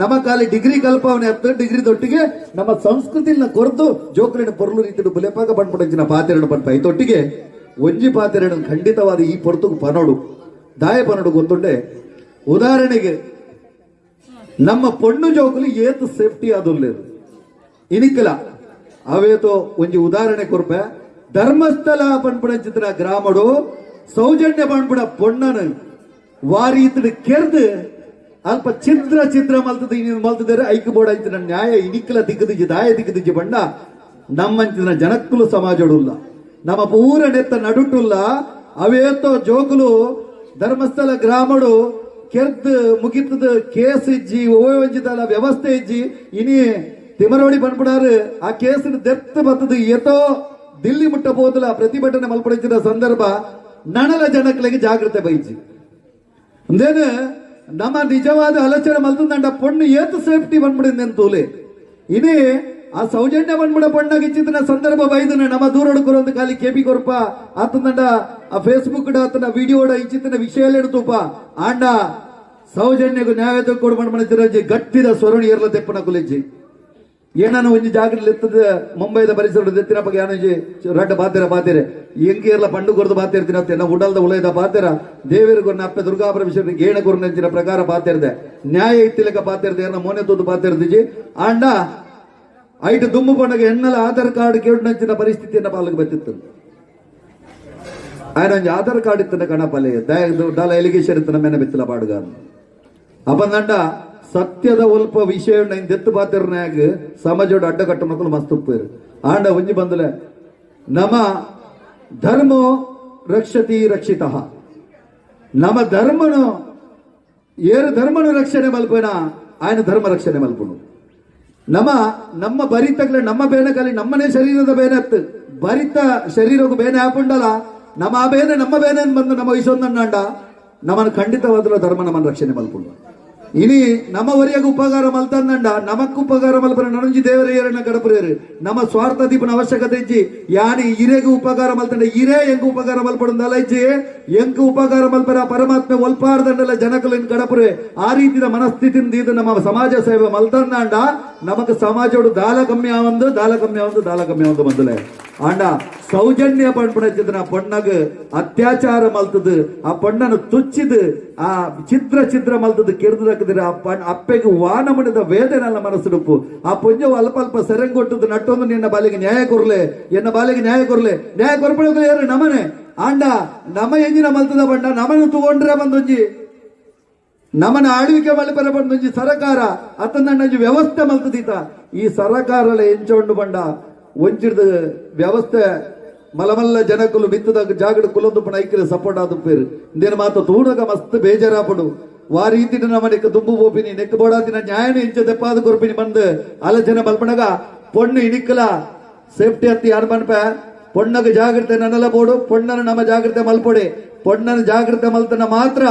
ನಮ್ಮ ಕಾಲಿ ಡಿಗ್ರಿ ಕಲ್ಪಾವನೆ ಅತ್ತ ಡಿಗ್ರಿ ದೊಟ್ಟಿಗೆ ನಮ್ಮ ಸಂಸ್ಕೃತಿನ ಕೊರತು ಜೋಕಲಿನ ಪೊರ್ಲು ರೀತಿಯ ಬುಲೆಪಾಗ ಬಂದ್ಬಿಡಂಚಿನ ಪಾತೆರಡು ಬಂದ ಐತೊಟ್ಟಿಗೆ ಒಂಜಿ ಪಾತೆರಡು ಖಂಡಿತವಾದ ಈ ಪೊರತು ಪನೋಡು, ದಾಯ ಪನೋಡು ಗೊತ್ತುಂಡೆ? ಉದಾಹರಣೆಗೆ, ನಮ್ಮ ಪೊಣ್ಣು ಜೋಕುಲು ಏತು ಸೇಫ್ಟಿ ಆದುಲ್ಲೇರು ಇನಿಕಲ ಅವೇತೋ ಒಂಜಿ ಉದಾಹರಣೆ ಕೊರ್ಪೆ. ಧರ್ಮಸ್ಥಳ ಪಂಪುಡ ಗ್ರಾಮಡು, ಸೌಜನ್ಯ ಬಂದ್ಬಿಡ ಪೊಣ್ಣನ ವಾರಿ ಇತ್ತಡ ಕೆರ್ದು ಅಲ್ಪ ಚಿದ್ರ ಚಿತ್ರ ಮಲ್ತದ ಮಲ್ತದರೆ ಐಕ್ ಬೋರ್ಡ್ ನನ್ನ ನ್ಯಾಯ ಇನಿಕ್ಕಲ ದಿಗ್ಗದಿಜ್ಜಿ ದಾಯ ದಿಗ್ಗದಿಜ್ಜಿ ಬಂಡ ನಮ್ಮಂಚಿನ ಜನಕ್ಕಲು ಸಮಾಜಡುಲ್ಲ. ನಮ್ಮ ಪೂರ ನೆತ್ತ ನಡುಟುಲ್ಲ. ಅವೇತೋ ಜೋಕುಲು, ಧರ್ಮಸ್ಥಳ ಗ್ರಾಮಡು, ಕೆರ್ದ್ ಮುಗಿತದ ಕೇಸ್ ಇಜ್ಜಿ ಓವಂಜಿದಲ ವ್ಯವಸ್ಥೆ ಇಜ್ಜಿ, ಇನಿ ತಿಮರೋಡಿ ಬಂದ್ಬಿಡಾರು. ಆ ಕೇಸಿನ ದೆತ್ತ ಬತ್ತದ ಎತೋ ದಿಲ್ಲಿ ಮುಟ್ಟ ಬೋದಲ ಪ್ರತಿಭಟನೆ ಮಲ್ಪಡಿಸಿದ ಸಂದರ್ಭ, ನಣಲ ಜನಗಳಿಗೆ ಜಾಗ್ರತೆ ಬೈಜಿ ಅಂದೇನು ನಮ್ಮ ನಿಜವಾದ ಆಲೋಚನೆ ಮಲ್ತಂದಂಡ ಪೊಣ್ಣು ಏತು ಸೇಫ್ಟಿ ಬಂದ್ಬಿಡಿಂದೆ ತೂಲೆ. ಇನಿ ಆ ಸೌಜನ್ಯ ಬಂದ್ಬಿಡ ಪೊಣ್ಣಾಗ ಇಚ್ಚಿನ ಸಂದರ್ಭ ಬೈದನ, ನಮ್ಮ ದೂರ ಒಂದು ಖಾಲಿ ಕೆಪಿ ಕೊರಪ ಆತಂದಂಡ ಆ ಫೇಸ್ಬುಕ್ ಆತನ ವಿಡಿಯೋಡ ಇಚ್ಚಿನ ವಿಷಯ ತೂಪ ಆಂಡ, ಸೌಜನ್ಯಗೂ ನ್ಯಾಯ ಕೊಡು ಮಾಡ್ಬಿಡ್ತಿರಜ್ಜಿ ಗಟ್ಟಿದ ಸ್ವರುಣಿ ಏರ್ಲ ತೆಪ್ಪನ ಕುಲೆಜ್ಜಿ. ಏನಾನು ಒಂದು ಜಾಗದಲ್ಲಿ ಎತ್ತದ ಮುಂಬೈದ ಪರಿಸರ ಎತ್ತಿನ ಬಗ್ಗೆ ಯಾನೊಂಜಿ ರಡ್ಡ ಬಾತೇರ ಬಾತೆರೆ. ಹೆಂಗೆ ಎಲ್ಲ ಪಂಡು ಕೊರದು ಬಾತಿರ್ತೀನಿ ಅಂತ ಉಡಲ್ದ ಉಳಯದ ಬಾತೇರ. ದೇವೇರು ಕೊರ್ನ ಅಪ್ಪ ದುರ್ಗಾ ಪರಮೇಶ್ವರ ಗೇಣ ಪ್ರಕಾರ ಬಾತೇರ್ದೆ. ನ್ಯಾಯ ಇತ್ತಿಲಕ ಬಾತೇರ್ದೆ. ಏನ ಮೋನೆ ತೂತು ಬಾತೇರ್ದಿಜಿ ಅಣ್ಣ ಐಟ್ ದುಂಬು ಪಂಡಗ ಹೆಣ್ಣಲ ಆಧಾರ್ ಕಾರ್ಡ್ ಕೇಳು ನಂಚಿನ ಪರಿಸ್ಥಿತಿಯನ್ನ ಪಾಲಕ್ ಬತ್ತಿತ್ತು. ಆಯ್ನ ಒಂಜಿ ಆಧಾರ್ ಕಾರ್ಡ್ ಇತ್ತನ ಕಣಪಲೆ ದಯ ಡಾಲ ಎಲಿಗೇಶನ್ ಇತ್ತನ ಮೆನ ಬಿತ್ತಲ ಪಾಡುಗ ಅಪ್ಪಂದಂಡ ಸತ್ಯದ ಒಲ್ಪ ವಿಷಯ ದೆತ್ತು ಪಾತ್ರನಾಗ ಸಮಾಜೋಡ ಅಡ್ಡ ಕಟ್ಟನಕ್ಕೂ ಮಸ್ತ್ ಉಪ್ಪೇರು ಆಂಡ ಒಂಜಿ ಬಂದಲೆ, ನಮ ಧರ್ಮೋ ರಕ್ಷತಿ ರಕ್ಷಿತ. ನಮ ಧರ್ಮನು, ಏರು ಧರ್ಮನು ರಕ್ಷಣೆ ಮಲ್ಪೇಣ ಆಯನ ಧರ್ಮ ರಕ್ಷಣೆ ಮಲ್ಪನು ನಮ ನಮ್ಮ ಬರಿತಗ್ಲೆ ನಮ್ಮ ಬೇನಕಲಿ ನಮ್ಮನೇ ಶರೀರದ ಬೇನತ್ತು ಬರಿತ ಶರೀರಕ್ಕೆ ಬೇನೆ ಹಾಕೊಂಡಲ್ಲ, ನಮ್ಮ ಆ ಬೇನೆ, ನಮ್ಮ ಬೇನೆ ಬಂದು ನಮ್ಮ ನಮನ್ ನಮ್ಮನ್ನು ಖಂಡಿತವಾದಲ್ಲ ಧರ್ಮ ನಮ್ಮನ್ನು ರಕ್ಷಣೆ ಮಲ್ಕೊಂಡು ಇನಿ ನಮ್ಮ ಒರಿಯಾಗ ಉಪಕಾರ ಮಲ್ತಂದಂಡ ನಮಕ್ ಉಪಕಾರ ಮಲ್ಪನ ನನಂಜಿ ದೇವರ ಏರಣ್ಣ ಗಡಪರೇರು ನಮ್ಮ ಸ್ವಾರ್ಥ ದೀಪನ ಅವಶ್ಯಕತೆ ಇಜ್ಜಿ. ಯಾನಿ ಇರೆಗ ಉಪಕಾರ ಮಲ್ತಂಡ ಇರೇ ಎಂಗ ಉಪಕಾರ ಮಲ್ಪಡಂದಲ್ಲ ಇಜ್ಜಿ? ಎಂಕ ಉಪಕಾರ ಮಲ್ಪರ ಪರಮಾತ್ಮೆ ಒಲ್ಪಾರ್ದಂಡಲ್ಲ ಜನಕಲು ಇನ್ ಗಡಪರೆ ಆ ರೀತಿಯ ಮನಸ್ಥಿತಿಯಿಂದ ಇದು ನಮ್ಮ ಸಮಾಜ ಸೇವೆ ಮಲ್ತಂದಾಂಡ ನಮಕ್ ಸಮಾಜೋಡು ದಾಲ ಕಮ್ಮಿ ಆವಂದು ದಾಲ ಕಮ್ಮಿ ಆವಂದು ದಾಲ ಕಮ್ಮಿ ಆವಂದು ಬಂದಲೆ ಆಂಡ ಸೌಜನ್ಯ ಪಂಪಣಚಿದನ ಪೊಣ್ಣಗ ಅತ್ಯಾಚಾರ ಮಲ್ತದು, ಆ ಪೊಣ್ಣನ ತುಚ್ಚಿದ, ಆ ಚಿತ್ರ ಚಿತ್ರ ಮಲ್ತದು ಕೆರ್ದಕ್ಕಿದ್ರೆ ಆ ಪಣ್ಣ ಅಪ್ಪೆಗೆ ವಾನ ಮಣಿದ ವೇದನೆಲ್ಲ ಮನಸ್ಸುಡುಪು ಆ ಪುಂಜ ಅಲ್ಪ ಅಲ್ಪ ಸೆರೆಂಗೊಟ್ಟದ, ನಟ್ಟೊಂದು ನಿನ್ನ ಬಾಲಿಗೆ ನ್ಯಾಯ ಕೊರ್ಲೆ, ಎನ್ನ ಬಾಲಿಗೆ ನ್ಯಾಯ ಕೊರ್ಲೆ, ನ್ಯಾಯ ಕೊರ್ಪಣಗಳು ಯಾರು? ನಮನೆ. ಆಂಡ ನಮ ಎಂಜಿನ ಮಲ್ತದ ಬಣ್ಣ ನಮನ ತಗೊಂಡ್ರೆ ಬಂದೊಂಜಿ. ನಮನ ಆಳ್ವಿಕೆ ಮಲ್ಪರ ಬಂದೊಂಜಿ ಸರಕಾರ. ಅತನಂಜಿ ವ್ಯವಸ್ಥೆ ಮಲ್ತದೀತ. ಈ ಸರಕಾರಲ ಎಂಚೊಂಡು ಬಂಡ ಒಂಚಿಡ್ದ ವ್ಯವಸ್ಥೆ ಮಲಮಲ್ಲ ಜನಕುಲು ಮಿತ್ತದ ಜಾಗಡ ಕುಲೊಂದು ಪಣ ಐಕ್ಯದ ಸಪೋರ್ಟ್ ಆದ ಪೇರು. ಇಂದೇನು ಮಾತ ತೂಡಗ ಮಸ್ತ್ ಬೇಜಾರಾಪಡು. ವಾ ರೀತಿನ ನಮ್ಮನೆಕ್ ದುಂಬು ಬೋಪಿನಿ ನೆಕ್ ಬೋಡಾದಿನ ನ್ಯಾಯನ ಇಂಚ ದೆಪ್ಪಾದ ಕೊರ್ಪಿನಿ ಬಂದು ಆಲೋಚನೆ ಮಲ್ಪಣಗ ಪೊಣ್ಣು ಇನಿಕ್ಕಲ ಸೇಫ್ಟಿ ಹತ್ತಿ ಯಾರು ಮನ್ಪ ಪೊಣ್ಣಗ ಜಾಗ್ರತೆ ನನ್ನಲ ಬೋಡು, ಪೊಣ್ಣನ ನಮ್ಮ ಜಾಗ್ರತೆ ಮಲ್ಪೊಡೆ. ಪೊಣ್ಣನ ಜಾಗ್ರತೆ ಮಲ್ತನ ಮಾತ್ರ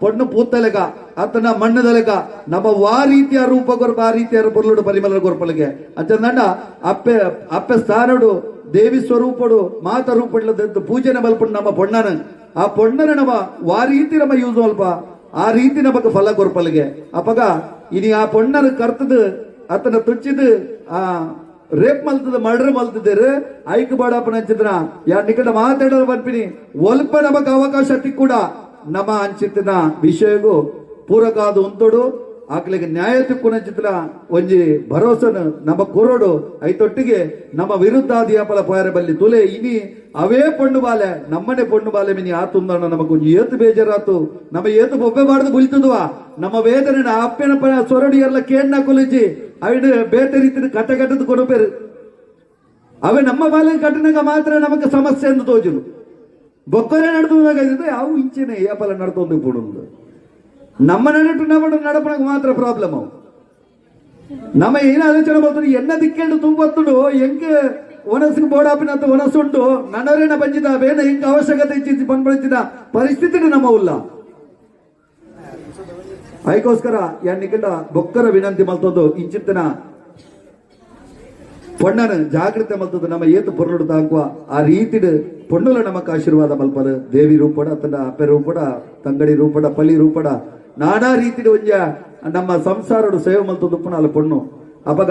ಪೊಣ್ಣು ಪೂತ್ತಲೆಗ ಆತನ ಮಣ್ಣದಲೆಗ, ನಮ್ಮ ವಾ ರೀತಿಯ ರೂಪ ಗೊರ್ಪ ಆ ರೀತಿಯ ಪೊರ್ಲುಡು ಪರಿಮಲ ಗೊರ್ಪಲಿಗೆ ಅಂಚಂದಂಡ ಅಪ್ಪೆ ಅಪ್ಪೆ ಸ್ಥಾನಡು ದೇವಿ ಸ್ವರೂಪಡು, ಮಾತ ರೂಪಡ್ಲದ್ದು ಪೂಜೆನ ಮಲ್ಪಡು ನಮ್ಮ ಪೊಣ್ಣನ. ಆ ಪೊಣ್ಣನ ನಮ್ಮ ವಾ ರೀತಿ ನಮ್ಮ ಯೂಸ್ ಮಲ್ಪ ಆ ರೀತಿ ನಮಗ ಫಲ ಕೊರ್ಪಲಿಗೆ. ಅಪಗ, ಇನಿ ಆ ಪೊಣ್ಣನ ಕರ್ತದ, ಆತನ ತುಚ್ಚಿದ, ಆ ರೇಪ್ ಮಲ್ತದ, ಮರ್ಡರ್ ಮಲ್ತಿದ್ದೇರು ಐಕ್ ಬಾಡಪ್ಪನ ಅಂಚಿದ್ರ, ಯಾ ನಿಕಟ ಮಾತಾಡೋದು ಬರ್ಪಿನಿ ಒಲ್ಪ ನಮಗ ಅವಕಾಶ ಕೂಡ ನಮ್ಮ ಅಂಚಿತ್ತಿನ ವಿಷಯಗೂ ಪೂರಕಾದ ಉಂತೊಡು ಆಕಲಿಗೆ ನ್ಯಾಯ ತಿಕ್ಕುನಂಚಿತ್ರ ಒಂಜಿ ಭರೋಸನ ನಮ್ಮ ಕೊರೋಡು, ಐತೊಟ್ಟಿಗೆ ನಮ್ಮ ವಿರುದ್ಧ ದಿಯಾಪಲ ಪಾರ ಬಲ್ಲಿ ತುಲೆ ಇನಿ, ಅವೇ ಪೊಂಡು ಬಾಲೆ, ನಮ್ಮನೆ ಪೊಂಡು ಬಾಲೆ ಮಿನಿ ಆತುಂದಣ ನಮಗ ಏತು ಬೇಜಾರಾತು. ನಮ್ಮ ಏತು ಬೊಬ್ಬೆ ಬಾಡ್ದು ಬುಲ್ತದ್ವಾ, ನಮ್ಮ ವೇದನೆ ಅಪ್ಪನ ಪನ ಸೊರಡಿ ಎಲ್ಲ ಕೇಣ್ಣ ಕೊಲಿಜಿ ಅವಿನ ಬೇತೆ ರೀತಿ ಕತೆ ಕಟ್ಟದ ಕೊಡಬೇರು ಅವೇ ನಮ್ಮ ಬಾಲ್ಯ ಕಟ್ಟನಾಗ ಮಾತ್ರ ನಮಗೆ ಸಮಸ್ಯೆ ಎಂದು ತೋಜುನು. ಬೊಕ್ಕರೆ ನಡೆದಾಗ ಅವು ಇಂಚಿನ ಏಪಲ ನಡ್ತೊಂದು ಬಿಡುದು ನಮ್ಮ ನಡಟು ನಮ್ಮ ನಡಪನಾಗ ಮಾತ್ರ ಪ್ರಾಬ್ಲಮ್ ಅವು ನಮ್ಮ ಏನ ಆಲೋಚನೆ ಮಾಡ್ತಾರೆ ಎನ್ನ ದಿಕ್ಕೆಂಡು ತುಂಬತ್ತುಡು ಹೆಂಗ ಒನಸಿಗೆ ಬೋಡಾಪಿನ ಅಂತ ಒನಸುಂಡು ನನ್ನವರೇನ ಬಂಜಿದ ಬೇನ ಹಿಂಗ ಅವಶ್ಯಕತೆ ಇಚ್ಚಿ ಬಂದ್ಬಿಡ್ತಿದ ಪರಿಸ್ಥಿತಿ ನಮ್ಮ ಉಲ್ಲ ಅದಕ್ಕೋಸ್ಕರ ಎಣ್ಣಿಕೆಂಡ ಬೊಕ್ಕರ ವಿನಂತಿ ಮಲ್ತೊಂದು ಇಂಚಿತ್ತನ ಪೊಣ್ಣನ ಜಾಗ್ರತೆ ಮಲ್ತದ ನಮ್ಮ ಏತು ಪೊರಳು ತಾಂಕುವ ಆ ರೀತಿ ಪೊಣ್ಣುಲ ನಮಕ್ ಆಶೀರ್ವಾದ ಮಲ್ಪದ. ದೇವಿ ರೂಪಡ ತನ್ನ ಅಪ್ಪೆ ರೂಪಡ, ತಂಗಡಿ ರೂಪಡ, ಪಲಿ ರೂಪಡ, ನಾನಾ ರೀತಿ ಒಂಜ ನಮ್ಮ ಸಂಸಾರಡು ಸೇವೆ ಮಲ್ತುದುಪ್ಪುನ ಅಲ್ಲ ಪೊಣ್ಣು. ಅಪಗ